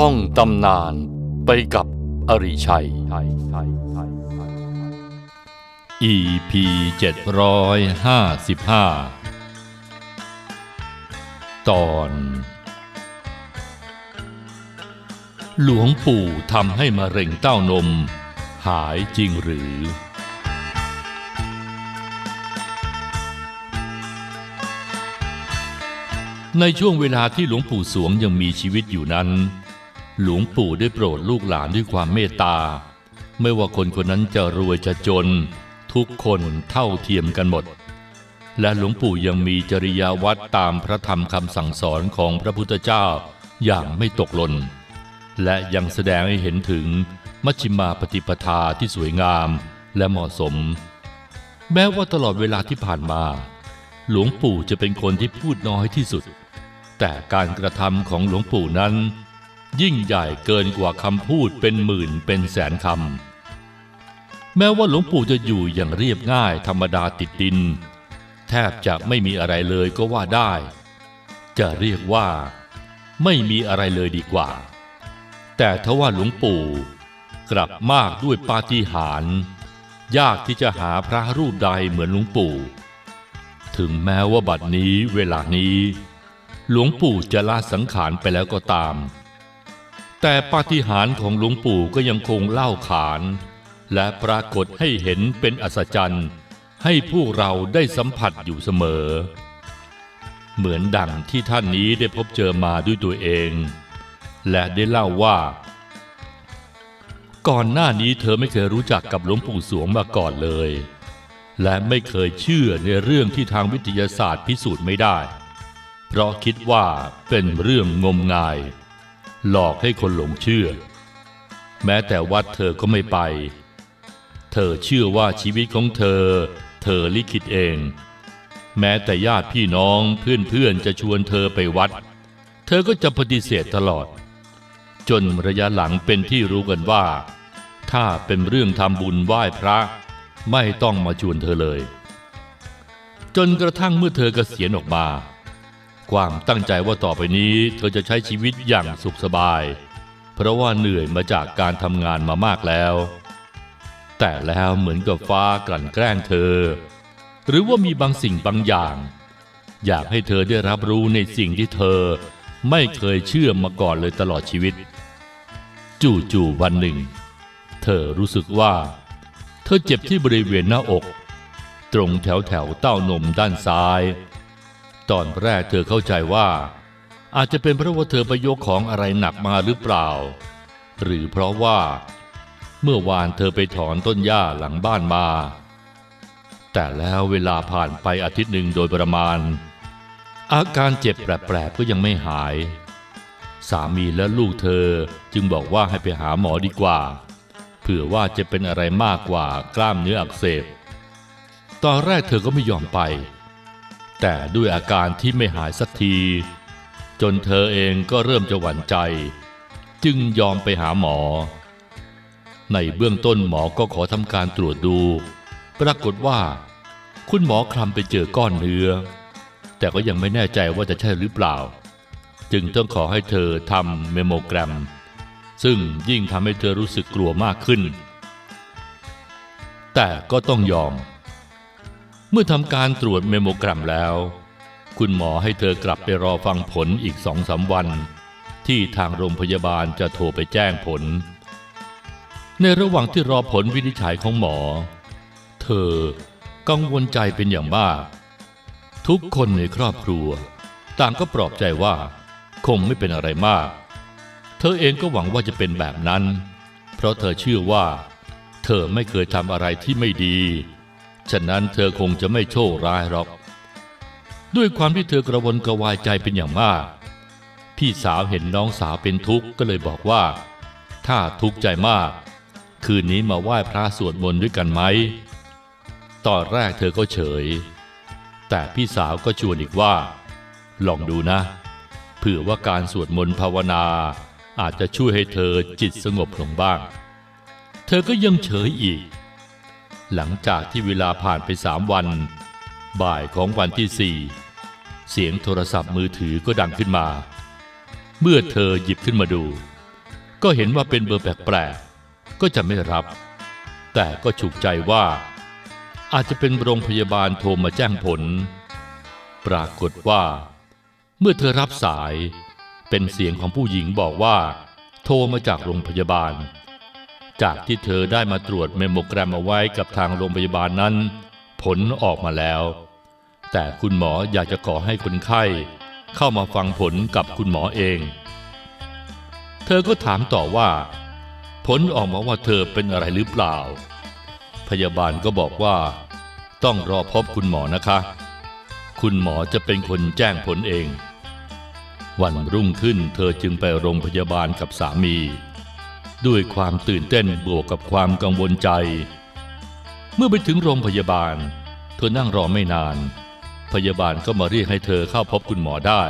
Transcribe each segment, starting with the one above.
ท่องตำนานไปกับอริชัย EP 755 ตอน หลวงปู่ทำให้มะเร็งเต้านม หายจริงหรือในช่วงเวลาที่หลวงปู่สวงยังมีชีวิตอยู่นั้น หลวงปู่ได้โปรดลูกหลานด้วยความเมตตา ไม่ว่าคนคนนั้นจะรวยจะจน ทุกคนเท่าเทียมกันหมด และหลวงปู่ยังมีจริยาวัดตามพระธรรมคำสั่งสอนของพระพุทธเจ้าอย่างไม่ตกหล่น และยังแสดงให้เห็นถึงมัชฌิมาปฏิปทาที่สวยงามและเหมาะสม แม้ว่าตลอดเวลาที่ผ่านมา หลวงปู่จะเป็นคนที่พูดน้อยที่สุด แต่การกระทำของหลวงปู่นั้น ยิ่งใหญ่เกินกว่าคำพูดเป็นหมื่นเป็นแสนคำแม้ว่าหลวงปู่จะอยู่อย่างเรียบง่ายธรรมดาติดดิน แทบจะไม่มีอะไรเลยก็ว่าได้ จะเรียกว่า ไม่มีอะไรเลยดีกว่า แต่ทว่าหลวงปู่กลับมากด้วยปาฏิหาริย์ยากที่จะหาพระรูปใดเหมือนหลวงปู่ ถึงแม้ว่าบัดนี้เวลานี้ หลวงปู่จะลาสังขารไปแล้วก็ตาม แต่ปาฏิหาริย์ของหลวงปู่ก็ยังคงเล่าขาน และปรากฏให้เห็นเป็นอัศจรรย์ ให้พวกเราได้สัมผัสอยู่เสมอ เหมือนดังที่ท่านนี้ได้พบเจอมาด้วยตัวเอง และได้เล่าว่า ก่อนหน้านี้เธอไม่เคยรู้จักกับหลวงปู่สวงมาก่อนเลย และไม่เคยเชื่อในเรื่องที่ทางวิทยาศาสตร์พิสูจน์ไม่ได้ เพราะคิดว่าเป็นเรื่องงมงาย หลอกให้คนหลงเชื่อ แม้แต่วัดเธอก็ไม่ไป เธอเชื่อว่าชีวิตของเธอ เธอลิขิตเอง แม้แต่ญาติพี่น้องเพื่อนๆจะชวนเธอไปวัด เธอก็จะปฏิเสธตลอด จนระยะหลังเป็นที่รู้กันว่า ถ้าเป็นเรื่องทำบุญไหว้พระ ไม่ต้องมาชวนเธอเลย จนกระทั่งเมื่อเธอกเกษียณออกมา ความตั้งใจว่าต่อไปนี้เธอจะใช้ชีวิตอย่างสุขสบาย เพราะว่าเหนื่อยมาจากการทำงานมามากแล้ว แต่แล้วเหมือนกับฟ้ากลั่นแกล้งเธอ หรือว่ามีบางสิ่งบางอย่าง อยากให้เธอได้รับรู้ในสิ่งที่เธอไม่เคยเชื่อมาก่อนเลยตลอดชีวิต จู่ๆวันหนึ่ง เธอรู้สึกว่า เธอเจ็บที่บริเวณหน้าอก ตรงแถวแถวเต้านมด้านซ้าย ตอนแรกเธอเข้าใจว่า อาจจะเป็นเพราะว่าเธอไปยกของอะไรหนักมาหรือเปล่า หรือเพราะว่า เมื่อวานเธอไปถอนต้นหญ้าหลังบ้านมา แต่แล้วเวลาผ่านไปอาทิตย์หนึ่งโดยประมาณ อาการเจ็บแปลกๆก็ยังไม่หาย สามีและลูกเธอจึงบอกว่าให้ไปหาหมอดีกว่าเผื่อว่าจะเป็นอะไรมากกว่ากล้ามเนื้ออักเสบ ตอนแรกเธอก็ไม่ยอมไป แต่ด้วยอาการที่ไม่หายสักที จนเธอเองก็เริ่มจะหวั่นใจ จึงยอมไปหาหมอ ในเบื้องต้นหมอก็ขอทำการตรวจดู ปรากฏว่า คุณหมอคลำไปเจอก้อนเนื้อ แต่ก็ยังไม่แน่ใจว่าจะใช่หรือเปล่า จึงต้องขอให้เธอทำเมโมแกรม ซึ่งยิ่งทำให้เธอรู้สึกกลัวมากขึ้น แต่ก็ต้องยอม เมื่อทำการตรวจเมโมกรมแล้ว คุณหมอให้เธอกลับไปรอฟังผลอีกสองสามวัน ที่ทางโรงพยาบาลจะโทรไปแจ้งผล ในระหว่างที่รอผลวินิจฉัยของหมอ เธอกังวลใจเป็นอย่างมาก ทุกคนในครอบครัว ต่างก็ปลอบใจว่าคงไม่เป็นอะไรมาก เธอเองก็หวังว่าจะเป็นแบบนั้น เพราะเธอเชื่อว่า เธอไม่เคยทำอะไรที่ไม่ดี ฉะนั้นเธอคงจะไม่โชคร้ายหรอก ด้วยความที่เธอกระวนกระวายใจเป็นอย่างมาก พี่สาวเห็นน้องสาวเป็นทุกข์ก็เลยบอกว่า ถ้าทุกข์ใจมาก คืนนี้มาไหว้พระสวดมนต์ด้วยกันไหมตอนแรกเธอก็เฉย แต่พี่สาวก็ชวนอีกว่า ลองดูนะเผื่อว่าการสวดมนต์ภาวนา อาจจะช่วยให้เธอจิตสงบลงบ้าง เธอก็ยังเฉยอีก หลังจากที่เวลาผ่านไปสามวัน บ่ายของวันที่สี่เสียงโทรศัพท์มือถือก็ดังขึ้นมา เมื่อเธอหยิบขึ้นมาดู ก็เห็นว่าเป็นเบอร์แปลกๆก็จะไม่รับ แต่ก็ฉุกใจว่า อาจจะเป็นโรงพยาบาลโทรมาแจ้งผล ปรากฏว่า เมื่อเธอรับสาย เป็นเสียงของผู้หญิงบอกว่า โทรมาจากโรงพยาบาล จากที่เธอได้มาตรวจเมมโมแกรมเอาไว้กับทางโรงพยาบาลนั้น ผลออกมาแล้ว แต่คุณหมออยากจะขอให้คนไข้ เข้ามาฟังผลกับคุณหมอเอง เธอก็ถามต่อว่า ผลออกมาว่าเธอเป็นอะไรหรือเปล่า พยาบาลก็บอกว่า ต้องรอพบคุณหมอนะคะ คุณหมอจะเป็นคนแจ้งผลเอง วันรุ่งขึ้นเธอจึงไปโรงพยาบาลกับสามี ด้วยความตื่นเต้นบวกกับความกังวลใจ เมื่อไปถึงโรงพยาบาล เธอนั่งรอไม่นาน พยาบาลก็มาเรียกให้เธอเข้าพบคุณหมอได้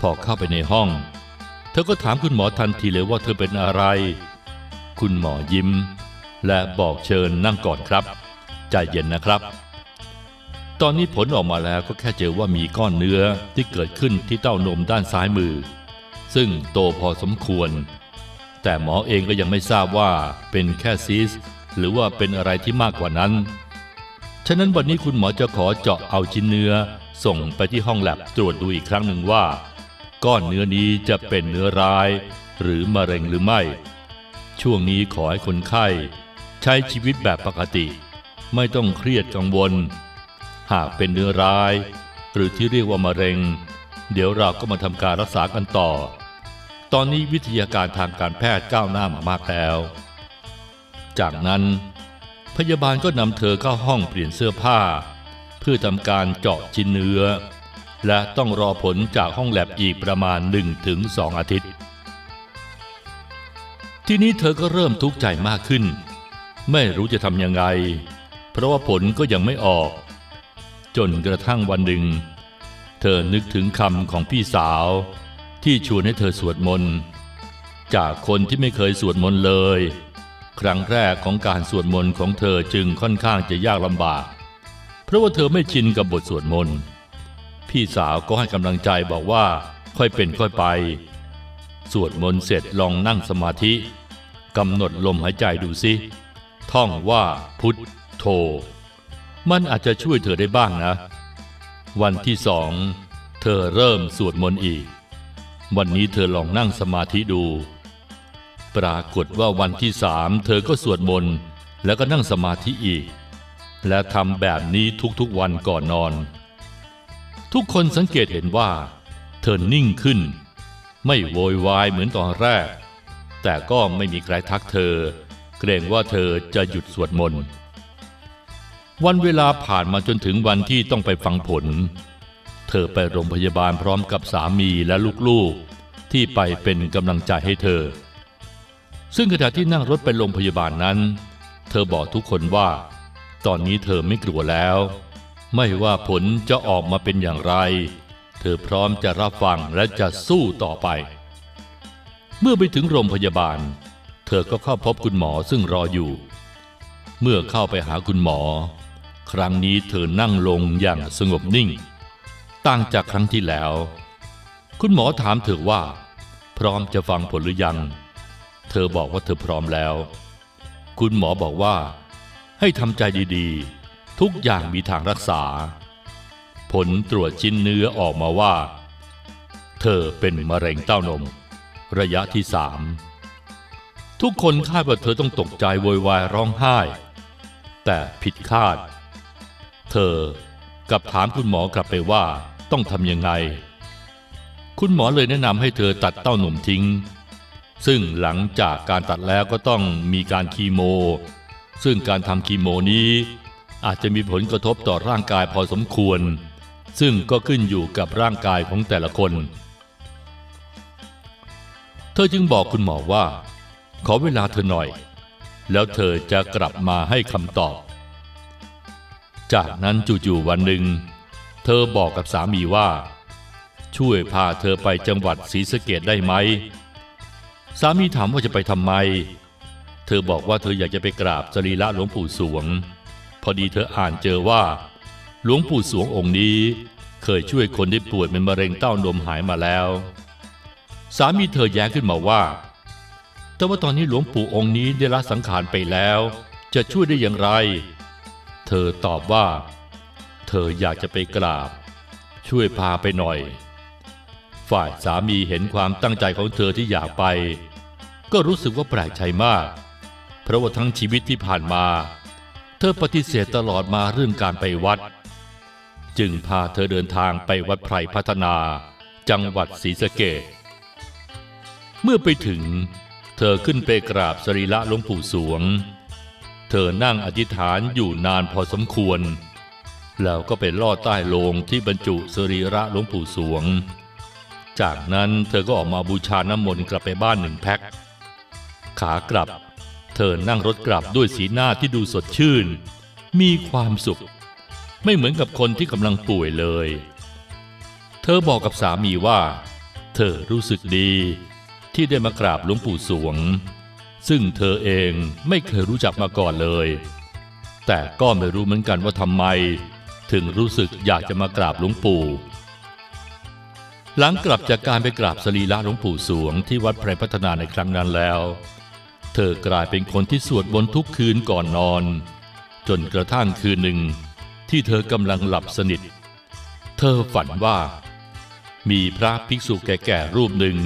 พอเข้าไปในห้อง เธอก็ถามคุณหมอทันทีเลยว่าเธอเป็นอะไร คุณหมอยิ้ม และบอกเชิญนั่งก่อนครับ ใจเย็นนะครับ ตอนนี้ผลออกมาแล้วก็แค่เจอว่ามีก้อนเนื้อที่เกิดขึ้นที่เต้านมด้านซ้ายมือ ซึ่งโตพอสมควร แต่หมอเองก็ยังไม่ทราบว่าเป็นแค่ซีสต์หรือว่าเป็นอะไรที่มากกว่านั้น ฉะนั้นวันนี้คุณหมอจะขอเจาะเอาชิ้นเนื้อ ส่งไปที่ห้องแลบตรวจดูอีกครั้งหนึ่งว่า ก้อนเนื้อนี้จะเป็นเนื้อร้าย หรือมะเร็งหรือไม่ ช่วงนี้ขอให้คนไข้ ใช้ชีวิตแบบปกติ ไม่ต้องเครียดกังวล หากเป็นเนื้อร้าย หรือที่เรียกว่ามะเร็ง เดี๋ยวเราก็มาทำการรักษากันต่อ ตอนนี้วิทยาการทางการแพทย์ก้าวหน้ามามากแล้ว จากนั้นพยาบาลก็นำเธอเข้าห้องเปลี่ยนเสื้อผ้า เพื่อทำการเจาะชิ้นเนื้อ และต้องรอผลจากห้องแลบอีกประมาณ 1-2 อาทิตย์ ทีนี้เธอก็เริ่มทุกข์ใจมากขึ้น ไม่รู้จะทำยังไง เพราะว่าผลก็ยังไม่ออก จนกระทั่งวันหนึ่ง เธอนึกถึงคำของพี่สาว ที่ชวนให้เธอสวดมนต์จากคนที่ไม่เคยสวดมนต์เลย ครั้งแรกของการสวดมนต์ของเธอจึงค่อนข้างจะยากลำบาก เพราะว่าเธอไม่ชินกับบทสวดมนต์พี่สาวก็ให้กำลังใจบอกว่าค่อยเป็นค่อยไป สวดมนต์เสร็จลองนั่งสมาธิกำหนดลมหายใจดูสิท่องว่าพุทโธมันอาจจะช่วยเธอได้บ้างนะ วันที่สอง เธอเริ่มสวดมนต์อีก วันนี้เธอลองนั่งสมาธิดู ปรากฏว่าวันที่สามเธอก็สวดมนต์แล้วก็นั่งสมาธิอีก และทำแบบนี้ทุกๆวันก่อนนอน ทุกคนสังเกตเห็นว่า เธอนิ่งขึ้น ไม่โวยวายเหมือนตอนแรก แต่ก็ไม่มีใครทักเธอ เกรงว่าเธอจะหยุดสวดมนต์วันเวลาผ่านมาจนถึงวันที่ต้องไปฟังผล เธอไปโรงพยาบาลพร้อมกับสามีและลูกๆ ที่ไปเป็นกำลังใจให้เธอ ซึ่งขณะที่นั่งรถไปโรงพยาบาลนั้น เธอบอกทุกคนว่า ตอนนี้เธอไม่กลัวแล้ว ไม่ว่าผลจะออกมาเป็นอย่างไร เธอพร้อมจะรับฟังและจะสู้ต่อไป เมื่อไปถึงโรงพยาบาล เธอก็เข้าพบคุณหมอซึ่งรออยู่ เมื่อเข้าไปหาคุณหมอ ครั้งนี้เธอนั่งลงอย่างสงบนิ่ง ต่างจากครั้งที่แล้ว คุณหมอถามเธอว่า พร้อมจะฟังผลหรือยัง เธอบอกว่าเธอพร้อมแล้ว คุณหมอบอกว่า ให้ทำใจดีๆ ทุกอย่างมีทางรักษา ผลตรวจชิ้นเนื้อออกมาว่า เธอเป็นมะเร็งเต้านม ระยะที่สามทุกคนคาดว่าเธอต้องตกใจโวยวายร้องไห้ แต่ผิดคาด เธอกลับถามคุณหมอกลับไปว่า ต้องทำยังไง คุณหมอเลยแนะนำให้เธอตัดเต้านมทิ้ง ซึ่งหลังจากการตัดแล้วก็ต้องมีการคีโม ซึ่งการทำคีโมนี้ อาจจะมีผลกระทบต่อร่างกายพอสมควร ซึ่งก็ขึ้นอยู่กับร่างกายของแต่ละคน เธอจึงบอกคุณหมอว่า ขอเวลาเธอหน่อย แล้วเธอจะกลับมาให้คำตอบ จากนั้นจู่ๆวันหนึ่ง เธอบอกกับสามีว่า ช่วยพาเธอไปจังหวัดศรีสะเกดได้ไหม สามีถามว่าจะไปทำไม เธอบอกว่าเธออยากจะไปกราบสรีระหลวงปู่สวง พอดีเธออ่านเจอว่า หลวงปู่สวงองค์นี้ เคยช่วยคนที่ป่วยเป็นมะเร็งเต้านมหายมาแล้ว สามีเธอแย้งขึ้นมาว่า แต่ว่าตอนนี้หลวงปู่องค์นี้ได้ละสังขารไปแล้ว จะช่วยได้อย่างไร เธอตอบว่า เธออยากจะไปกราบ ช่วยพาไปหน่อย ฝ่ายสามีเห็นความตั้งใจของเธอที่อยากไป ก็รู้สึกว่าแปลกใจมาก เพราะว่าทั้งชีวิตที่ผ่านมา เธอปฏิเสธตลอดมาเรื่องการไปวัด จึงพาเธอเดินทางไปวัดไพรพัฒนา จังหวัดศรีสะเกษเมื่อไปถึง เธอขึ้นไปกราบสรีระหลวงปู่สวง เธอนั่งอธิษฐานอยู่นานพอสมควร แล้วก็ไปลอดใต้โลงที่บรรจุสรีระหลวงปู่สวง จากนั้นเธอก็ออกมาบูชาน้ำมนต์กลับไปบ้านหนึ่งแพ็ค ขากลับ เธอนั่งรถกลับด้วยสีหน้าที่ดูสดชื่น มีความสุข ไม่เหมือนกับคนที่กำลังป่วยเลย เธอบอกกับสามีว่า เธอรู้สึกดีที่ได้มากราบหลวงปู่สวง ซึ่งเธอเองไม่เคยรู้จักมาก่อนเลย แต่ก็ไม่รู้เหมือนกันว่าทำไม ถึงรู้สึกอยากจะมากราบหลวงปู่ หลังกลับจากการไปกราบสรีระหลวงปู่สวงที่วัดไพรพัฒนาในครั้งนั้นแล้ว เธอกลายเป็นคนที่สวดบนทุกคืนก่อนนอน จนกระทั่งคืนหนึ่ง ที่เธอกำลังหลับสนิท เธอฝันว่า มีพระภิกษุแก่ๆรูปหนึ่ง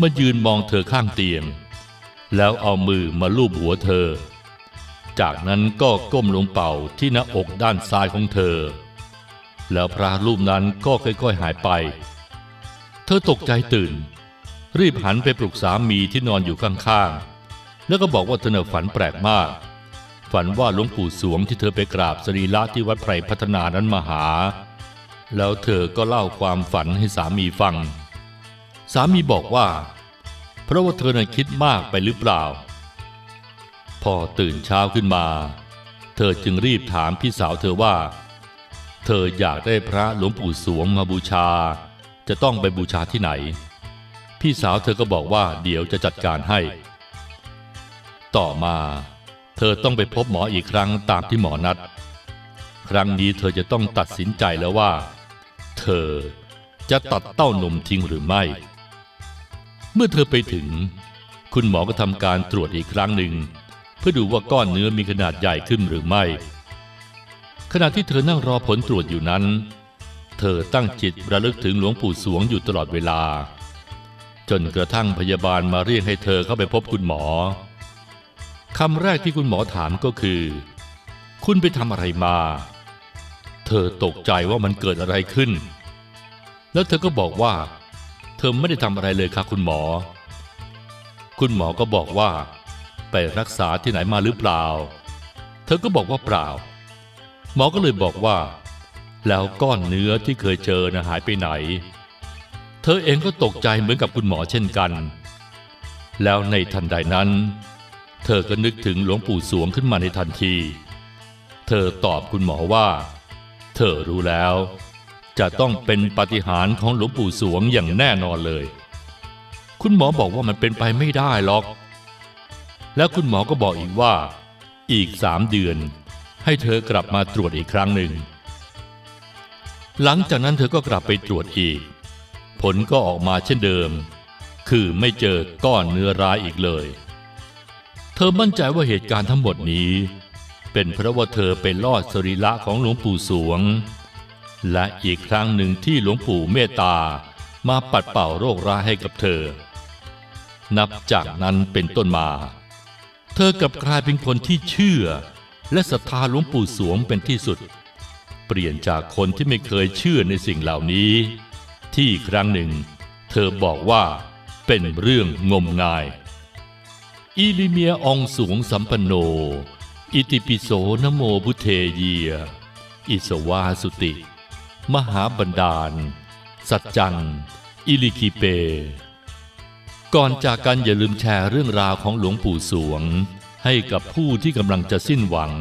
มายืนมองเธอข้างเตียง แล้วเอามือมาลูบหัวเธอ จากนั้นก็ก้มลงเป่าที่หน้าอกด้านซ้ายของเธอ แล้วพระรูปนั้นก็ค่อยๆหายไป เธอตกใจตื่น รีบหันไปปลุกสามีที่นอนอยู่ข้างๆ แล้วก็บอกว่าเธอเน่ะฝันแปลกมาก ฝันว่าหลวงปู่สวงที่เธอไปกราบสรีระที่วัดไพรพัฒนานั้นมาหา แล้วเธอก็เล่าความฝันให้สามีฟัง สามีบอกว่า เพราะว่าเธอนั้นคิดมากไปหรือเปล่า พอตื่นเช้าขึ้นมา เธอจึงรีบถามพี่สาวเธอว่า เธออยากได้พระหลวงปู่สวงมาบูชา จะต้องไปบูชาที่ไหน พี่สาวเธอก็บอกว่าเดี๋ยวจะจัดการให้ ต่อมา เธอต้องไปพบหมออีกครั้งตามที่หมอนัด ครั้งนี้เธอจะต้องตัดสินใจแล้วว่า เธอจะตัดเต้านมทิ้งหรือไม่ เมื่อเธอไปถึง คุณหมอก็ทำการตรวจอีกครั้งหนึ่ง เพื่อดูว่าก้อนเนื้อมีขนาดใหญ่ขึ้นหรือไม่ ขณะที่เธอนั่งรอผลตรวจอยู่นั้น เธอตั้งจิตระลึกถึงหลวงปู่สวงอยู่ตลอดเวลา จนกระทั่งพยาบาลมาเรียกให้เธอเข้าไปพบคุณหมอคำแรกที่คุณหมอถามก็คือ คุณไปทำอะไรมา เธอตกใจว่ามันเกิดอะไรขึ้น แล้วเธอก็บอกว่า เธอไม่ได้ทำอะไรเลยค่ะคุณหมอ คุณหมอก็บอกว่า ไปรักษาที่ไหนมาหรือเปล่า เธอก็บอกว่าเปล่า หมอก็เลยบอกว่า แล้วก้อนเนื้อที่เคยเจอนะหายไปไหน เธอเองก็ตกใจเหมือนกับคุณหมอเช่นกัน แล้วในทันใดนั้น เธอก็นึกถึงหลวงปู่สวงขึ้นมาในทันที เธอตอบคุณหมอว่า เธอรู้แล้ว จะต้องเป็นปฏิหารของหลวงปู่สวงอย่างแน่นอนเลย คุณหมอบอกว่ามันเป็นไปไม่ได้หรอก แล้วคุณหมอก็บอกอีกว่า อีกสามเดือน ให้เธอกลับมาตรวจอีกครั้งหนึ่ง หลังจากนั้นเธอก็กลับไปตรวจอีก ผลก็ออกมาเช่นเดิม คือไม่เจอก้อนเนื้อร้ายอีกเลย เธอมั่นใจว่าเหตุการณ์ทั้งหมดนี้ เป็นเพราะว่าเธอไปลอดสรีระของหลวงปู่สวง และอีกครั้งหนึ่งที่หลวงปู่เมตตามาปัดเป่าโรคร้ายให้กับเธอ นับจากนั้นเป็นต้นมา เธอกลับกลายเป็นคนที่เชื่อ และศรัทธาหลวงปู่สวงเป็นที่สุด เปลี่ยนจากคนที่ไม่เคยเชื่อในสิ่งเหล่านี้ ที่ครั้งหนึ่ง เธอบอกว่าเป็นเรื่องงมงาย อิลิเมียองสูงสัมปันโน อิติปิโสนโมพุเทเยียอิสวาสุติ มหาบันดาล สัจจัง อิลิคิเป ก่อนจากกันอย่าลืมแชร์เรื่องราวของหลวงปู่สวง ให้กับผู้ที่กำลังจะสิ้นหวัง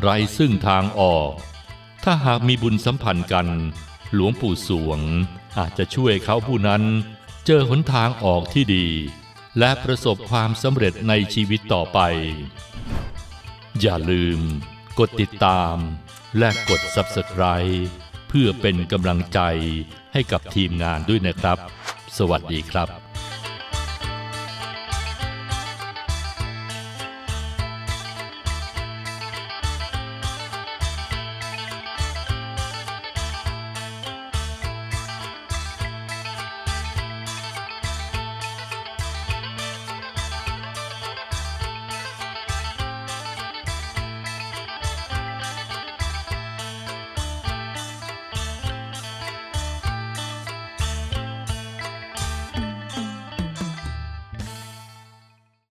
ไร้ซึ่งทางออก ถ้าหากมีบุญสัมพันธ์กัน หลวงปู่สวง อาจจะช่วยเขาผู้นั้น เจอหนทางออกที่ดี และประสบความสำเร็จในชีวิตต่อไป อย่าลืม กดติดตาม และกด Subscribe เพื่อเป็นกำลังใจให้กับทีมงานด้วยนะครับ สวัสดีครับ